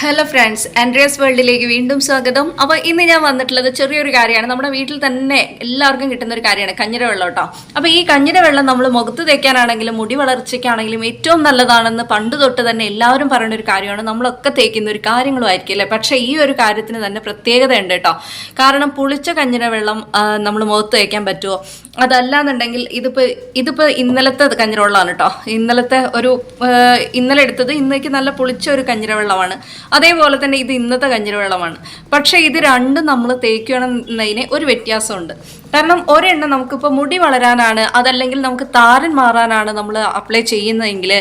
Hello friends Andreas വേൾഡിലേക്ക് വീണ്ടും സ്വാഗതം. അപ്പോൾ ഇന്ന് ഞാൻ വന്നിട്ടുള്ളത് ചെറിയൊരു കാര്യമാണ്. നമ്മുടെ വീട്ടിൽ തന്നെ എല്ലാവർക്കും കിട്ടുന്ന ഒരു കാര്യമാണ്. കഞ്ഞിര വെള്ളം കേട്ടോ. അപ്പോൾ ഈ കഞ്ഞിര വെള്ളം നമ്മൾ മുഖത്ത് തേക്കാനാണെങ്കിലും മുടി വളർച്ചയ്ക്കാണെങ്കിലും ഏറ്റവും നല്ലതാണെന്ന് പണ്ട് തൊട്ട് തന്നെ എല്ലാവരും പറയുന്ന ഒരു കാര്യമാണ്. നമ്മളൊക്കെ തേക്കുന്ന ഒരു കാര്യങ്ങളും ആയിരിക്കും അല്ലേ? പക്ഷേ ഈ ഒരു കാര്യത്തിന് തന്നെ പ്രത്യേകത ഉണ്ട് കേട്ടോ. കാരണം പുളിച്ച കഞ്ഞിര വെള്ളം നമ്മൾ മുഖത്ത് തേക്കാൻ പറ്റുമോ? അതല്ലാന്നുണ്ടെങ്കിൽ ഇതിപ്പോൾ ഇതിപ്പോൾ ഇന്നലത്തെ കഞ്ഞിര വെള്ളമാണ് കേട്ടോ. ഇന്നലത്തെ ഒരു ഇന്നലെ എടുത്തത് ഇന്നേക്ക് നല്ല പുളിച്ച ഒരു കഞ്ഞിര വെള്ളമാണ്. അതേപോലെ തന്നെ ഇത് ഇന്നത്തെ കഞ്ഞിര വെള്ളമാണ്. പക്ഷേ ഇത് രണ്ടും നമ്മൾ തേക്കുകയാണെന്നതിന് ഒരു വ്യത്യാസമുണ്ട്. കാരണം ഒരെണ്ണം നമുക്കിപ്പോൾ മുടി വളരാനാണ് അതല്ലെങ്കിൽ നമുക്ക് താരൻ മാറാനാണ് നമ്മൾ അപ്ലൈ ചെയ്യുന്നതെങ്കിൽ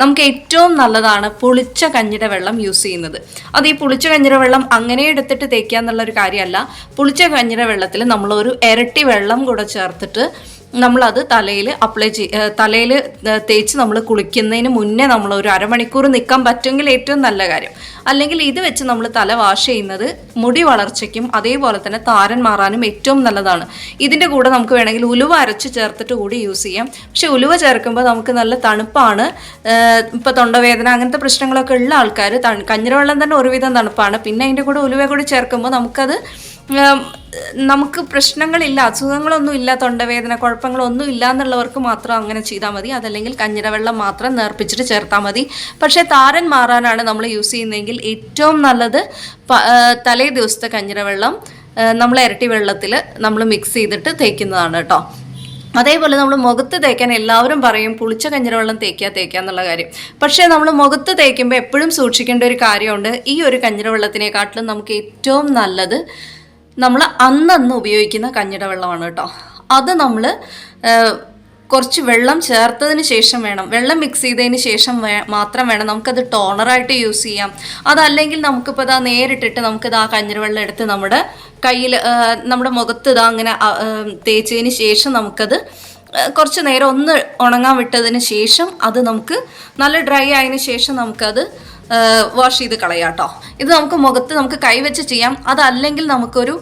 നമുക്ക് ഏറ്റവും നല്ലതാണ് പുളിച്ച കഞ്ഞിര വെള്ളം യൂസ് ചെയ്യുന്നത്. അത് ഈ പുളിച്ച കഞ്ഞിര വെള്ളം അങ്ങനെ എടുത്തിട്ട് തേക്കുക എന്നുള്ള ഒരു കാര്യമല്ല. പുളിച്ച കഞ്ഞിര വെള്ളത്തിൽ നമ്മൾ ഒരു ഇരട്ടി വെള്ളം കൂടെ ചേർത്തിട്ട് നമ്മളത് തലയിൽ അപ്ലൈ ചെയ് തലയിൽ തേച്ച് നമ്മൾ കുളിക്കുന്നതിന് മുന്നേ നമ്മൾ ഒരു അരമണിക്കൂർ നിൽക്കാൻ പറ്റുമെങ്കിൽ ഏറ്റവും നല്ല കാര്യം. അല്ലെങ്കിൽ ഇത് വെച്ച് നമ്മൾ തല വാഷ് ചെയ്യുന്നത് മുടി വളർച്ചയ്ക്കും അതേപോലെ തന്നെ താരൻ മാറാനും ഏറ്റവും നല്ലതാണ്. ഇതിന്റെ കൂടെ നമുക്ക് വേണമെങ്കിൽ ഉലുവ അരച്ച് ചേർത്തിട്ട് കൂടി യൂസ് ചെയ്യാം. പക്ഷെ ഉലുവ ചേർക്കുമ്പോൾ നമുക്ക് നല്ല തണുപ്പാണ്. ഇപ്പോൾ തൊണ്ടവേദന അങ്ങനത്തെ പ്രശ്നങ്ങളൊക്കെ ഉള്ള ആൾക്കാർ കഞ്ഞിരവെള്ളം തന്നെ ഒരുവിധം തണുപ്പാണ്. പിന്നെ അതിന്റെ കൂടെ ഉലുവ കൂടി ചേർക്കുമ്പോൾ നമുക്കത് നമുക്ക് പ്രശ്നങ്ങളില്ല അസുഖങ്ങളൊന്നും ഇല്ല തൊണ്ടവേദന കുഴപ്പങ്ങളൊന്നും ഇല്ല എന്നുള്ളവർക്ക് മാത്രം അങ്ങനെ ചെയ്താൽ മതി. അതല്ലെങ്കിൽ കഞ്ഞിരവെള്ളം മാത്രം നേർപ്പിച്ചിട്ട് ചേർത്താൽ മതി. പക്ഷേ താരൻ മാറാനാണ് നമ്മൾ യൂസ് ചെയ്യുന്നതെങ്കിൽ ഏറ്റവും നല്ലത് തലേ ദിവസത്തെ കഞ്ഞിരവെള്ളം വെള്ളം നമ്മൾ ഇരട്ടി വെള്ളത്തിൽ നമ്മൾ മിക്സ് ചെയ്തിട്ട് തേക്കുന്നതാണ് കേട്ടോ. അതേപോലെ നമ്മൾ മുഖത്ത് തേക്കാൻ എല്ലാവരും പറയും പുളിച്ച കഞ്ഞിരവെള്ളം തേക്കുക തേക്കുക എന്നുള്ള കാര്യം. പക്ഷേ നമ്മൾ മുഖത്ത് തേക്കുമ്പോൾ എപ്പോഴും സൂക്ഷിക്കേണ്ട ഒരു കാര്യമുണ്ട്. ഈ ഒരു കഞ്ഞിരവെള്ളത്തിനെക്കാട്ടിലും നമുക്ക് ഏറ്റവും നല്ലത് നമ്മൾ അന്നന്ന് ഉപയോഗിക്കുന്ന കഞ്ഞിട വെള്ളമാണ് കേട്ടോ. അത് നമ്മൾ കുറച്ച് വെള്ളം ചേർത്തതിന് ശേഷം വേണം. വെള്ളം മിക്സ് ചെയ്തതിന് ശേഷം മാത്രം വേണം. നമുക്കത് ടോണറായിട്ട് യൂസ് ചെയ്യാം. അതല്ലെങ്കിൽ നമുക്കിപ്പോൾ ഇതാ നേരിട്ടിട്ട് നമുക്കിത് ആ കഞ്ഞിരവെള്ളം എടുത്ത് നമ്മുടെ കയ്യിൽ നമ്മുടെ മുഖത്ത് ഇതാ അങ്ങനെ തേച്ചതിന് ശേഷം നമുക്കത് കുറച്ച് നേരം ഒന്ന് ഉണങ്ങാൻ വിട്ടതിന് ശേഷം അത് നമുക്ക് നല്ല ഡ്രൈ ആയതിനു ശേഷം നമുക്കത് വാഷ് ചെയ്ത് കളയാം കേട്ടോ ഇത് നമുക്ക് മുഖത്ത് നമുക്ക് കൈവച്ച് ചെയ്യാം. അതല്ലെങ്കിൽ നമുക്കൊരു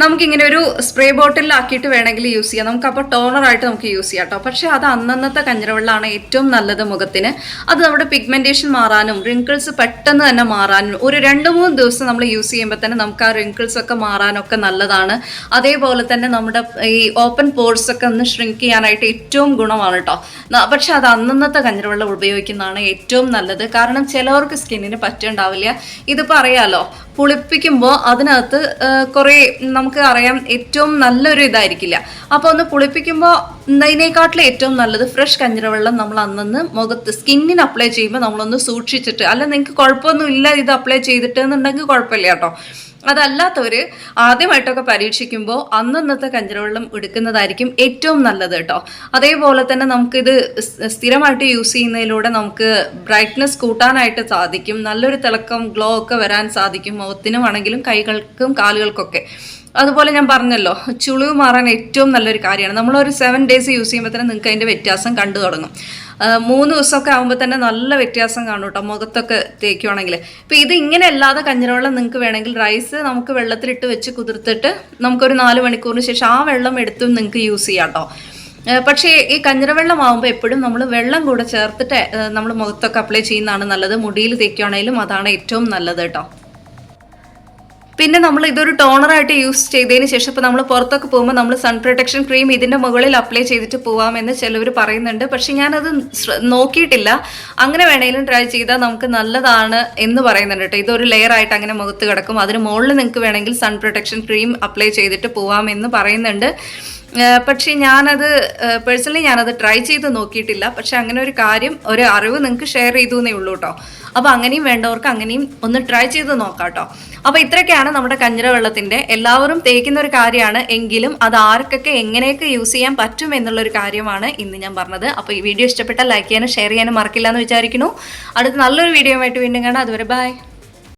നമുക്കിങ്ങനെ ഒരു സ്പ്രേ ബോട്ടിലാക്കിയിട്ട് വേണമെങ്കിൽ യൂസ് ചെയ്യാം. നമുക്ക് അപ്പോൾ ടോണറായിട്ട് നമുക്ക് യൂസ് ചെയ്യാം കേട്ടോ പക്ഷേ അത് അന്നന്നത്തെ കഞ്ഞിരവെള്ളമാണ് ഏറ്റവും നല്ലത് മുഖത്തിന്. അത് നമ്മുടെ പിഗ്മെന്റേഷൻ മാറാനും റിങ്കിൾസ് പെട്ടെന്ന് തന്നെ മാറാനും ഒരു രണ്ട് മൂന്ന് ദിവസം നമ്മൾ യൂസ് ചെയ്യുമ്പോൾ തന്നെ നമുക്ക് ആ റിങ്കിൾസ് ഒക്കെ മാറാനൊക്കെ നല്ലതാണ്. അതേപോലെ തന്നെ നമ്മുടെ ഈ ഓപ്പൺ പോർട്സ് ഒക്കെ ഒന്ന് ഷ്രിങ്ക് ചെയ്യാനായിട്ട് ഏറ്റവും ഗുണമാണ് കേട്ടോ പക്ഷേ അത് അന്നന്നത്തെ കഞ്ഞിരവെള്ളം ഉപയോഗിക്കുന്നതാണ് ഏറ്റവും നല്ലത്. കാരണം ചിലവർക്ക് സ്കിന്നിന് പറ്റുണ്ടാവില്ല. ഇത് പറയാലോ പുളിപ്പിക്കുമ്പോൾ അതിനകത്ത് കുറേ നമുക്ക് അറിയാം ഏറ്റവും നല്ലൊരു ഇതായിരിക്കില്ല. അപ്പോൾ ഒന്ന് പുളിപ്പിക്കുമ്പോൾ ഇതിനേക്കാട്ടിലും ഏറ്റവും നല്ലത് ഫ്രഷ് കഞ്ഞിരവെള്ളം നമ്മൾ അന്നന്ന് മുഖത്ത് സ്കിന്നിന് അപ്ലൈ ചെയ്യുമ്പോൾ നമ്മളൊന്ന് സൂക്ഷിച്ചിട്ട് അല്ല നിങ്ങൾക്ക് കുഴപ്പമൊന്നും ഇല്ല ഇത് അപ്ലൈ ചെയ്തിട്ട് എന്നുണ്ടെങ്കിൽ കുഴപ്പമില്ല കേട്ടോ. അതല്ലാത്തവർ ആദ്യമായിട്ടൊക്കെ പരീക്ഷിക്കുമ്പോൾ അന്നന്നത്തെ കഞ്ഞിരവെള്ളം എടുക്കുന്നതായിരിക്കും ഏറ്റവും നല്ലത് കേട്ടോ. അതേപോലെ തന്നെ നമുക്കിത് സ്ഥിരമായിട്ട് യൂസ് ചെയ്യുന്നതിലൂടെ നമുക്ക് ബ്രൈറ്റ്നസ് കൂട്ടാനായിട്ട് സാധിക്കും. നല്ലൊരു തിളക്കം ഗ്ലോ ഒക്കെ വരാൻ സാധിക്കും മുഖത്തിനും ആണെങ്കിലും കൈകൾക്കും കാലുകൾക്കൊക്കെ. അതുപോലെ ഞാൻ പറഞ്ഞല്ലോ ചുളിവ് മാറാൻ ഏറ്റവും നല്ലൊരു കാര്യമാണ്. നമ്മളൊരു സെവൻ ഡേയ്സ് യൂസ് ചെയ്യുമ്പോൾ തന്നെ നിങ്ങൾക്ക് അതിന്റെ വ്യത്യാസം കണ്ടു തുടങ്ങും. മൂന്ന് ദിവസമൊക്കെ ആകുമ്പോൾ തന്നെ നല്ല വ്യത്യാസം കാണും കേട്ടോ മുഖത്തൊക്കെ തേക്കുവാണെങ്കിൽ ഇപ്പോൾ ഇത് ഇങ്ങനെ അല്ലാതെ കഞ്ഞിരവെള്ളം നിങ്ങൾക്ക് വേണമെങ്കിൽ റൈസ് നമുക്ക് വെള്ളത്തിലിട്ട് വെച്ച് കുതിർത്തിട്ട് നമുക്കൊരു നാല് മണിക്കൂറിന് ശേഷം ആ വെള്ളം എടുത്തും നിങ്ങൾക്ക് യൂസ് ചെയ്യാം കേട്ടോ പക്ഷേ ഈ കഞ്ഞിരവെള്ളം ആകുമ്പോൾ എപ്പോഴും നമ്മൾ വെള്ളം കൂടെ ചേർത്തിട്ട് നമ്മൾ മുഖത്തൊക്കെ അപ്ലൈ ചെയ്യുന്നതാണ് നല്ലത്. മുടിയിൽ തേക്കുകയാണെങ്കിലും അതാണ് ഏറ്റവും നല്ലത് കേട്ടോ പിന്നെ നമ്മൾ ഇതൊരു ടോണറായിട്ട് യൂസ് ചെയ്തതിന് ശേഷം ഇപ്പോൾ നമ്മൾ പുറത്തൊക്കെ പോകുമ്പോൾ നമ്മൾ സൺ പ്രൊട്ടക്ഷൻ ക്രീം ഇതിന്റെ മുകളിൽ അപ്ലൈ ചെയ്തിട്ട് പോവാമെന്ന് ചിലവർ പറയുന്നുണ്ട്. പക്ഷെ ഞാനത് നോക്കിയിട്ടില്ല. അങ്ങനെ വേണമെങ്കിലും ട്രൈ ചെയ്താൽ നമുക്ക് നല്ലതാണ് എന്ന് പറയുന്നുണ്ട് കേട്ടോ. ഇതൊരു ലെയർ ആയിട്ട് അങ്ങനെ മുഖത്ത് കിടക്കും. അതിന് മുകളിൽ നിങ്ങൾക്ക് വേണമെങ്കിൽ സൺ പ്രൊട്ടക്ഷൻ ക്രീം അപ്ലൈ ചെയ്തിട്ട് പോവാമെന്ന് പറയുന്നുണ്ട്. പക്ഷേ ഞാനത് പേഴ്സണലി ഞാനത് ട്രൈ ചെയ്ത് നോക്കിയിട്ടില്ല. പക്ഷെ അങ്ങനെ ഒരു കാര്യം ഒരു അറിവ് നിങ്ങൾക്ക് ഷെയർ ചെയ്തു എന്നേ ഉള്ളൂ കേട്ടോ. അപ്പോൾ അങ്ങനെയും വേണ്ടവർക്ക് അങ്ങനെയും ഒന്ന് ട്രൈ ചെയ്ത് നോക്കാം കേട്ടോ അപ്പോൾ ഇത്രയൊക്കെയാണ് നമ്മുടെ കഞ്ഞിര വെള്ളത്തിന്റെ എല്ലാവരും തേക്കുന്ന ഒരു കാര്യമാണ്. എങ്കിലും അത് ആർക്കൊക്കെ എങ്ങനെയൊക്കെ യൂസ് ചെയ്യാൻ പറ്റും എന്നുള്ള ഒരു കാര്യമാണ് ഇന്ന് ഞാൻ പറഞ്ഞത്. അപ്പോൾ ഈ വീഡിയോ ഇഷ്ടപ്പെട്ടാൽ ലൈക്ക് ചെയ്യാനും ഷെയർ ചെയ്യാനും മറക്കില്ല എന്ന് വിചാരിക്കുന്നു. അടുത്ത നല്ലൊരു വീഡിയോ ആയിട്ട് വീണ്ടും കാണാം. അതുവരെ ബൈ